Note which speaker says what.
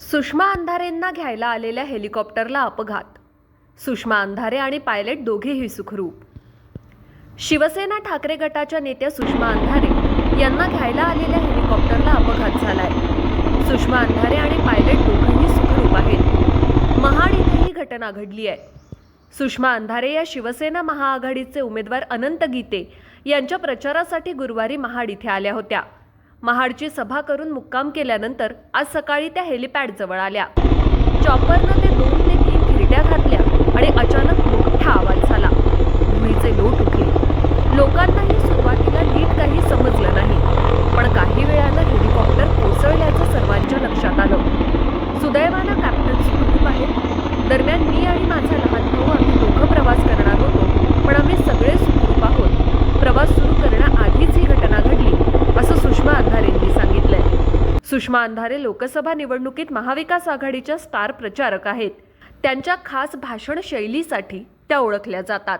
Speaker 1: सुषमा अंधारेंना घ्यायला आलेल्या हेलिकॉप्टरला अपघात. सुषमा अंधारे आणि पायलट दोघेही सुखरूप. शिवसेना ठाकरे गटाच्या नेत्या सुषमा अंधारे यांना घ्यायला आलेल्या हेलिकॉप्टरला अपघात झालाय. सुषमा अंधारे आणि पायलट दोघेही सुखरूप आहेत. महाड इथे ही घटना घडली आहे. सुषमा अंधारे या शिवसेना महाआघाडीचे उमेदवार अनंत गीते यांच्या प्रचारासाठी गुरुवारी महाड इथे आल्या होत्या. महाडची सभा करून मुक्काम केल्यानंतर आज सकाळी त्या हेलिपॅडजवळ आल्या. चॉपरनं ते दोन ते तीन खिरट्या घातल्या आणि अचानक मोठा आवाज झाला. धुळीचे लोट उठले. लोकांनाही सुरुवातीला नीट काही समजलं नाही पण काही वेळानं हेलिकॉप्टर कोसळल्याचं सर्वांच्या लक्षात आलं. सुदैवानं कॅप्टन सुखरूप आहे दरम्यान मी आणि माझा लहान भाऊ आम्ही दोघं प्रवास करणार होतो पण आम्ही सगळे सुखरूप आहोत प्रवास सुरू करण्याआधीच ही घटना घडली असं सुषमा अंधारेंनी सांगितलंय सुषमा अंधारे लोकसभा निवडणुकीत महाविकास आघाडीच्या स्टार प्रचारक आहेत. त्यांच्या खास भाषण शैलीसाठी त्या ओळखल्या जातात.